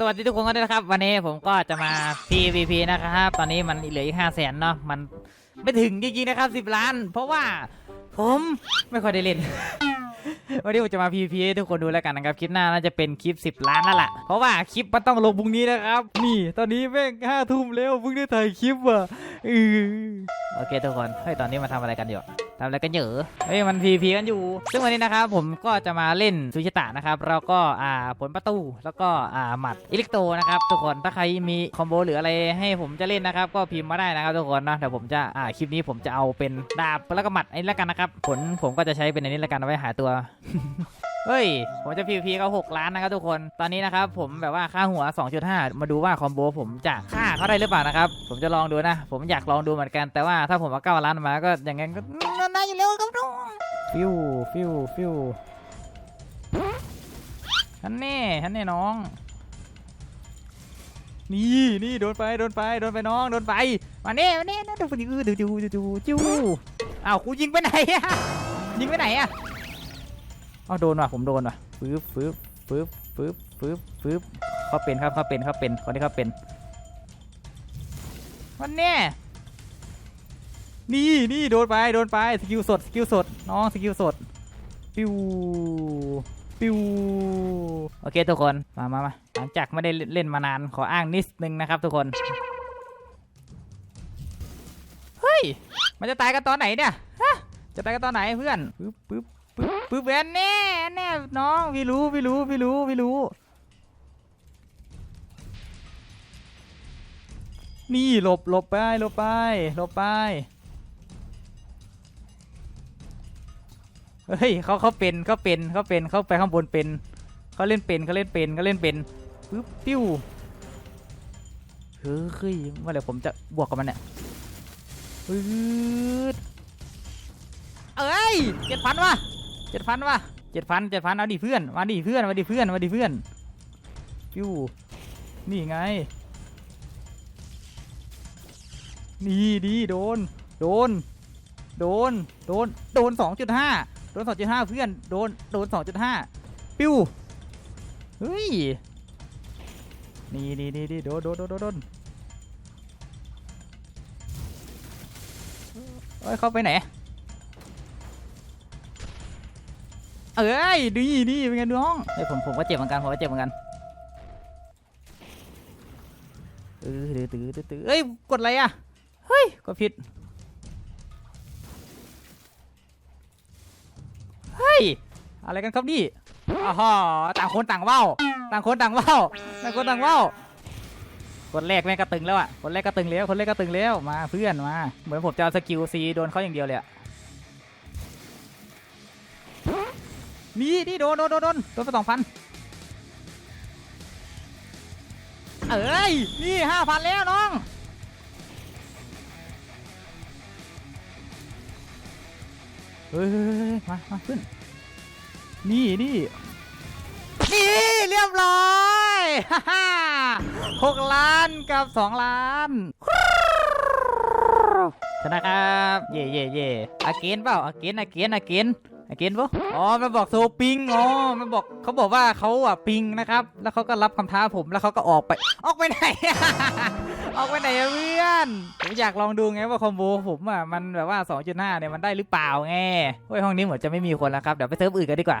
สวัสดีทุกคนกันด้วยนะครับ วันนี้ผมก็จะมา PVP นะครับตอนนี้มันเหลืออีกห้าแสนเนาะมันไม่ถึงจริงๆนะครับ10ล้าน เพราะว่าผมไม่ค่อยได้เล่น วันนี้ผมจะมา PVP ให้ทุกคนดูแล้วกันนะครับคลิปหน้าน่าจะเป็นคลิป 10 ล้านแล้วล่ะเพราะว่าคลิปมันต้องลงพรุ่งนี้นะครับ นี่ตอนนี้แม่งห้าทุ่มแล้วเพิ่งได้ถ่ายคลิปว่ะอือโอเคทุกคนเฮ้ยตอนนี้มาทำอะไรกันอยู่ ทำอะไรกันอยู่เฮ้ยมัน PVP กันอยู่ ซึ่งวันนี้นะครับผมก็จะมาเล่นซูชิตะนะครับแล้วก็อ่าผลประตูแล้วก็อ่าหมัดอิเล็กโตนะครับทุกคนถ้าใครมีคอมโบหรืออะไรให้ผมจะเล่นนะครับ ก็พิมพ์มาได้นะครับทุกคนนะเดี๋ยวผมจะอ่าคลิปนี้ผมจะเอาเป็นดาบแล้วก็หมัดไอ้นี่แล้วกันนะครับผลผมก็จะใช้เป็นอันนี้แล้วกันเอาไว้หาตัวเฮ้ย ผมจะ PVP เขา6ล้านนะครับทุกคน ตอนนี้นะครับผมแบบว่าค่าหัว 2.5 มาดูว่าคอมโบผมจะฆ่าเขาได้หรือเปล่านะครับ ผมจะลองดูนะ ผมอยากลองดูเหมือนกัน แต่ว่าถ้าผมเอา9ล้านมาก็อย่างงั้นก็ น่าอยู่แล้วครับทุกฟิวฟิวฟิวฮันแน่ฮันแน่น้อง นี่นี่โดนไปโดนไปโดนไปน้องโดนไปมาเน่มาเน่นะดูดูดูดูดูดูจูอ้าวกูยิงไปไหนอะยิงไปไหนอะเอาโดนว่ะผมโดนว่ะปึ๊บปึ๊บปึ๊บปึ๊บปึ๊บปึ๊บเขาเป็นครับเขาเป็นเขาเป็นคนที่เขาเป็นมันแน่ นี่นี่โดนไปโดนไปสกิลสดสกิลสดน้องสกิลสดปิวปิวโอเคทุกคนมามามาหลังจากไม่ได้เล่นมานานขออ้างนิดนึงนะครับทุกคนเฮ้ยมันจะตายกันตอนไหนเนี่ยฮะจะตายกันตอนไหนเพื่อนปึ๊บปึ๊บปึ๊บปึ๊บแอนแน่แน่น้องพี่รู้พี่รู้พี่รู้พี่รู้นี่หลบหลบไปหลบไปหลบไป เฮ้ยเขาเขาเป็นเขาเป็นเขาเป็นเขาไปข้างบนเป็นเขาเล่นเป็นเขาเล่นเป็นเขาเล่นเป็นปึ๊บปิ้วเฮ้ยเมื่อไหร่ผมจะบวกกับมันเนี่ยปืดเอ้ยเจ็ดพันวะเจ็ดพันวะเจ็ดพันเจ็ดพันเอาดิเพื่อนมาดิเพื่อนมาดิเพื่อนมาดิเพื่อนฟิวนี่ไงนี่ดีโดน โดน โดน โดน โดนสองจุดห้า โดนสองจุดห้าเพื่อน โดน โดนสองจุดห้าปิ้ว เฮ้ย นี่นี่นี่นี่โดนโดนโดนโดนเอ้ย เข้าไปไหน เอ้ยดีดีเป็นไงน้องเฮ้ยผม ผมก็เจ็บเหมือนกัน ผมก็เจ็บเหมือนกันเออตือตื้อตื้อตื้อเอ้ย กดอะไรอะ เฮ้ย กดผิด ย อะไรกันครับนี่อ๋อต่างคนต่างเว้าต่างคนต่างเว้าต่างคนต่างเว้าคนแรกแม่งก็ตึงแล้วอะ คนแรกก็ตึงแล้ว คนแรกก็ตึงแล้ว มาเพื่อนมา เหมือนผมจะเอาสกิลซีโดนเขาอย่างเดียวเลยอะนี่นี่โดนโดนโดนโดนโดนไปสองพันเอ้ย นี่ห้าพันแล้วน้อง เฮ้ยมามาขึ้น นี่นี่นี่เรียบร้อยฮ่าฮ่าหกล้านกับสองล้านชนะครับ เย่เย่เย่อาเกนเปล่าอาเกนอาเกนอาเกนอาเกนปะอ๋อมันบอกโซปิงอ๋อมันบอกเขาบอกว่าเขาอะปิงนะครับ แล้วเขาก็รับคำท้าผมแล้วเขาก็ออกไป ออกไปไหนออกไปไหนเพื่อนผมอยากลองดูไงว่าคอมโบผมอะมันแบบว่า 2.5เนี่ยมันได้หรือเปล่าไงเฮ้ยห้องนี้เหมือนจะไม่มีคนแล้วครับเดี๋ยวไปเซิร์ฟอื่นกันดีกว่า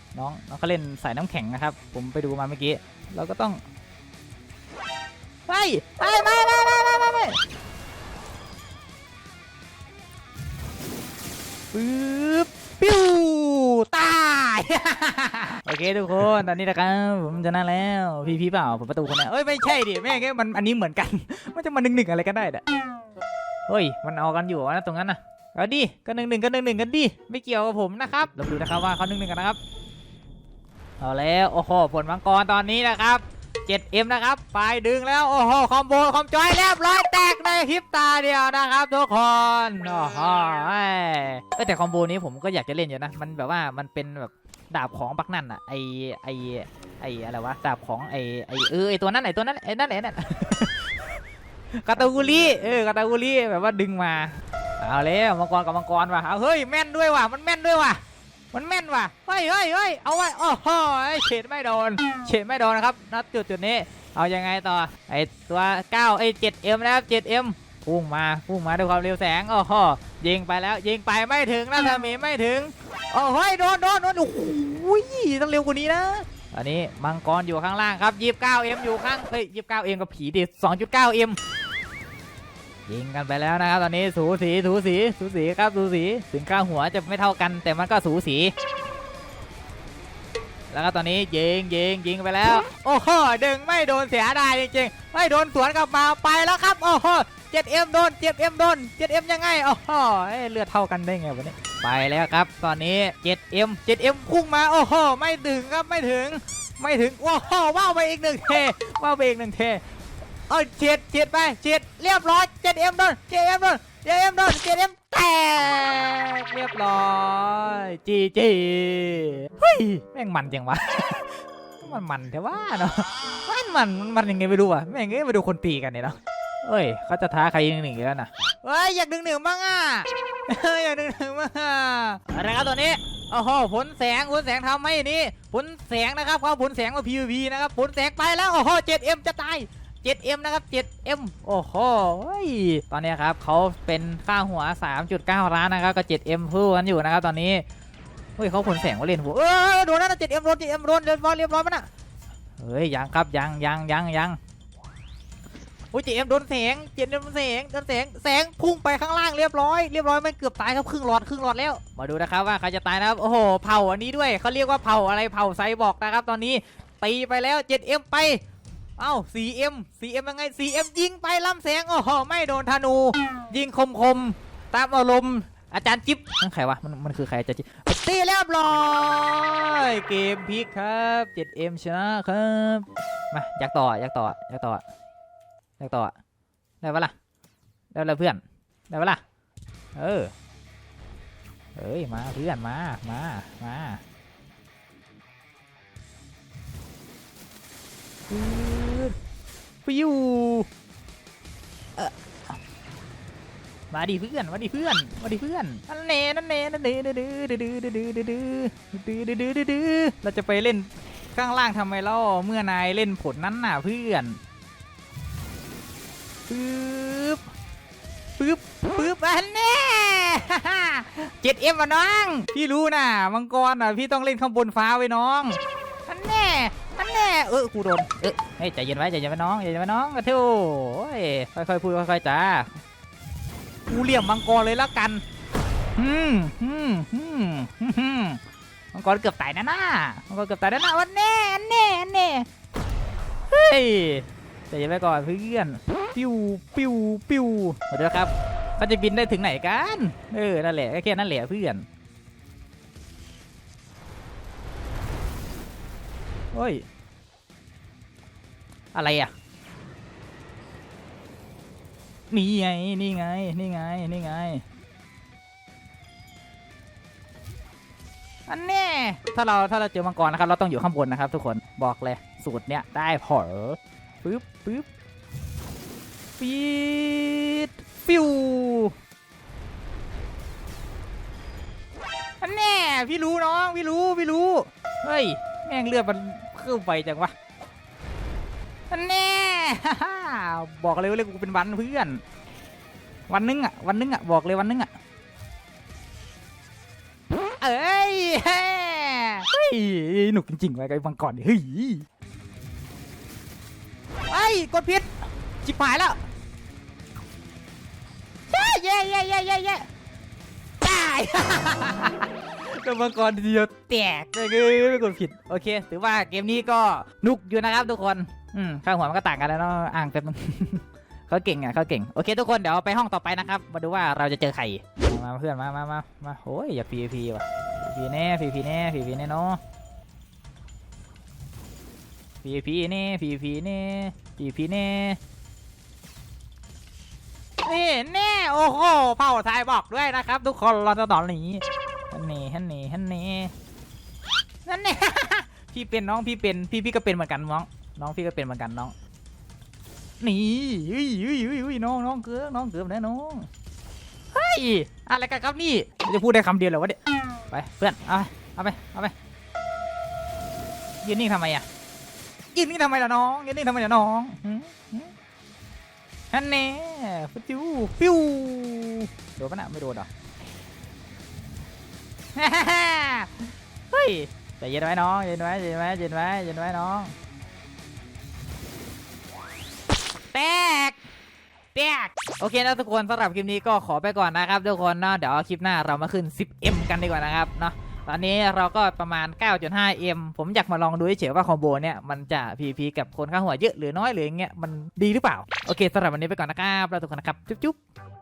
น้องน้องเขาเล่นสายน้ำแข็งนะครับ ผมไปดูมาเมื่อกี้เราก็ต้องไปไปไปไปไปไปไปปึ๊บปิ้วตายโอเคทุกคนตอนนี้นะครับผมชนะแล้วพี่พี่เปล่าผมประตูคนนี้เอ้ยไม่ใช่ดิแม่งมันอันนี้เหมือนกันมันจะมาหนึ่งหนึ่งอะไรกันได้เด้อเฮ้ยมันออกกันอยู่นะตรงนั้นนะเอาดิก็หนึ่งหนึ่งก็หนึ่งหนึ่งกันดิไม่เกี่ยวกับผมนะครับเราดูนะครับว่าเขาหนึ่งหนึ่งกันนะครับ เอาแล้วโอ้โหผลมังกรตอนนี้นะครับ 7M นะครับไปดึงแล้วโอ้โหคอมโบคอมจอยเรียบร้อยแตกในคลิปตาเดียวนะครับทุกคนโอ้โหเอ้เอ้แต่คอมโบนี้ผมก็อยากจะเล่นอยู่นะ มันแบบว่ามันเป็นแบบดาบของบักนั่นอะไอไอไออะไรวะดาบของไอไอเออไอตัวนั้นไอตัวนั้นไอนั่นไอนั่นกาตากุลีเออกาตากุลีแบบว่าดึงมาเอาแล้วมังกรกับมังกรว่ะเอาเฮ้ยแม่นด้วยว่ะมันแม่นด้วยว่ะ มันแม่นว่ะเฮ้ยเฮ้ยเฮ้ยเอาไว้โอ้โหเฉดไม่โดนเฉดไม่โดนนะครับณจุดจุดนี้ เอายังไงต่อ ไอตัว9ไอ 7M นะครับ 7M พุ่งมาพุ่งมาด้วยความเร็วแสงโอ้โหยิงไปแล้ว ยิงไปไม่ถึงนะสมีไม่ถึงโอ้เฮ้ยโดนโดนโดนโอ้โหต้องเร็วกว่านี้นะอันนี้มังกรอยู่ข้างล่างครับ 29M อยู่ข้างเฮ้ย 29M กับผีดิ 2.9M ยิงกันไปแล้วนะครับ ตอนนี้สูสีสูสีสูสีครับสูสีถึงข้าหัวจะไม่เท่ากัน แต่มันก็สูสี แล้วก็ตอนนี้ยิงยิงยิงไปแล้ว โอ้โหดึงไม่โดนเสียดายจริงๆ ไม่โดนสวนกลับมาไปแล้วครับ โอ้โห 7M โดน 7M โดน 7M ยังไงโอ้โหเลือดเท่ากันได้ไงวะเนี่ยไปแล้วครับ ตอนนี้ 7M 7M พุ่งมา โอ้โห ไม่ถึงครับ ไม่ถึง ไม่ถึง โอ้โหว้าวไปอีกหนึ่งเทว้าวไปอีกหนึ่งเท เออเจ็ดเจ็ดไปเจ็ดเรียบร้อย 7M โดน 7M โดน 7M โดน 7M แตกเรียบร้อยจีจีเฮ้ยแม่งมันจังวะมันมันแต่ว่าเนาะมันมันมันยังไงไม่รู้อะแม่งเอ้ยมาดูคนตีกันเนี่ยเนาะเอ้ยเขาจะท้าใครหนึ่งหนึ่งแล้วนะเฮ้ยอยากดึงหนึ่งบ้างอะอยากดึงหนึ่งบ้างอะไรครับตัวนี้โอ้โหผลแสงผลแสงทำให้นี่ผลแสงนะครับเขาผลแสงมา PVP นะครับผลแสงไปแล้วโอ้โห 7M จะตาย 7M นะครับ 7M โอ้โหตอนนี้ครับเขาเป็นค่าหัว 3.9 ล้านนะครับกับ 7M พูดกันอยู่นะครับตอนนี้เฮ้ยเขาผลแสงว่าเล่นหัวเออโดนแล้วนะ 7M โดน 7M โดนเรียบร้อยเรียบร้อยมันอะเฮ้ยยังครับยังยังยังยังโอ้ย 7M โดนแสง 7M โดนแสงโดนแสงแสงพุ่งไปข้างล่างเรียบร้อยเรียบร้อยมันเกือบตายครับครึ่งหลอดครึ่งหลอดแล้วมาดูนะครับว่าใครจะตายนะครับโอ้โหเผาอันนี้ด้วยเขาเรียกว่าเผาอะไรเผาไซบอกนะครับตอนนี้ตีไปแล้ว 7M ไป เอ้า 4M 4M ยังไง 4M ยิงไปล้ำแสงโอ้โหไม่โดนธนู ยิงคมคมตามอารมณ์อาจารย์จิ๊บนั่นใครวะ มันมันคือใครอาจารย์จิ๊บตีเรียบร้อยเกมพลิกครับ 7M ชนะครับ มาอยากต่ออยากต่ออยากต่ออยากต่อได้ปะล่ะได้แล้วเพื่อนได้ปะล่ะเออเอ้ยมาเพื่อนมามามา ฟิวมาดิเพื่อนมาดิเพื่อนมาดิเพื่อนนั่นเน่นั่นเน่นั่นเน่ดื้อดื้อดื้อดื้อดื้อดื้อดื้อดื้อดื้อดื้อดื้อดื้อเราจะไปเล่นข้างล่างทำไมเล่าเมื่อนายเล่นผลนั้นน่ะเพื่อนปึ๊บปึ๊บปึ๊บอันแน่เจ็ดเอ็มวะน้อง พี่รู้นะมังกรอะพี่ต้องเล่นข้างบนฟ้าไว้น้องอันแน่ แน่เออกูโดนเออเฮ้ยใจเย็นไว้ใจเย็นไว้น้องใจเย็นไว้น้องกระเทู้โอ้ยค่อยๆพูดค่อยๆจ้ากูเหลี่ยมมังกรเลยแล้วกันอืมอืมอืมอืมมังกรเกือบตายนะน่ามังกรเกือบตายนะน่าวันแน่อันแน่อันแน่เฮ้ยใจเย็นไว้ก่อนเพื่อนปิ้วปิ้วปิ้วเดี๋ยวครับเขาจะบินได้ถึงไหนกันเออนั่นแหละแค่นั้นแหละเพื่อนโอ้ย อะไรอะนี่ไงนี่ไงนี่ไงนี่ไงอันแน่ถ้าเราถ้าเราเจอมังกรนะครับ เราต้องอยู่ข้างบนนะครับ ทุกคนบอกเลยสูตรเนี้ยได้ผอปึ๊บปึ๊บปีดฟิวอันแน่พี่รู้น้องพี่รู้พี่รู้เฮ้ยแม่งเลือดมันขึ้นไปจังวะ แน่ บอกเลยว่าเรียกกูเป็นวันเพื่อน วันนึงอะ วันนึงอะ บอกเลยวันนึงอะ เอ้ยเฮ้ยหนุกจริงๆไว้กับบังกรนี่เฮ้ยไอ้กดผิดจิบหายแล้วเย้เย้เย้เย้เย้ตาย กับมังกรเดียวแตกเลยไม่กดผิด โอเค ถือว่าเกมนี้ก็นุกอยู่นะครับทุกคน อืมข้างหัวมันก็ต่างกันแล้วเนาะอ่างแป๊บนึงเขาเก่งอะเขาเก่ง โอเค ทุกคน เดี๋ยวไปห้องต่อไปนะครับ มาดูว่าเราจะเจอใคร มาเพื่อน มามามามาโอ้ย อย่า PVP ว่ะ PVP แน่ PVP แน่ PVP แน่เนาะพีพีนี่พีพีนี่พีพีนี่นี่แน่โอ้โหเผ่าไทยบอกด้วยนะครับ ทุกคนเราจะตอนนี้ นนี่ฮันนี่ฮันนี่นั่นเนี่ยพี่เป็นน้องพี่เป็นพี่พี่ก็เป็นเหมือนกันน้อง น้องพี่ก็เป็นเหมือนกันน้องนี่เฮ้ยเฮ้ยเฮ้ยเฮ้ยน้องน้องเกือบน้องเกือบแน่น้องเฮ้ยอะไรกันครับนี่จะพูดได้คำเดียวเหรอวะเนี่ยไปเพื่อนเอาไปเอาไปเอาไปยืนนิ่งทำไมอะยืนนิ่งทำไมล่ะน้องยืนนิ่งทำไมล่ะน้องหืมหืมฮันเน่ฟิวฟิวโดนปะน่ะไม่โดนเหรอ เฮ้ยใจเย็นไว้น้องใจเย็นไว้ใจเย็นไว้ใจเย็นไว้ใจเย็นไว้น้องแตกแตกโอเคนะทุกคนสำหรับคลิปนี้ก็ขอไปก่อนนะครับทุกคนเนาะเดี๋ยวคลิปหน้าเรามาขึ้น 10M กันดีกว่านะครับเนาะตอนนี้เราก็ประมาณ 9.5M ผมอยากมาลองดูเฉยๆว่าคอมโบเนี่ยมันจะ PVP กับคนข้างหัวเยอะหรือน้อยหรืออย่างเงี้ยมันดีหรือเปล่า โอเคสำหรับวันนี้ไปก่อนนะครับแล้วทุกคนนะครับ จุ๊บๆ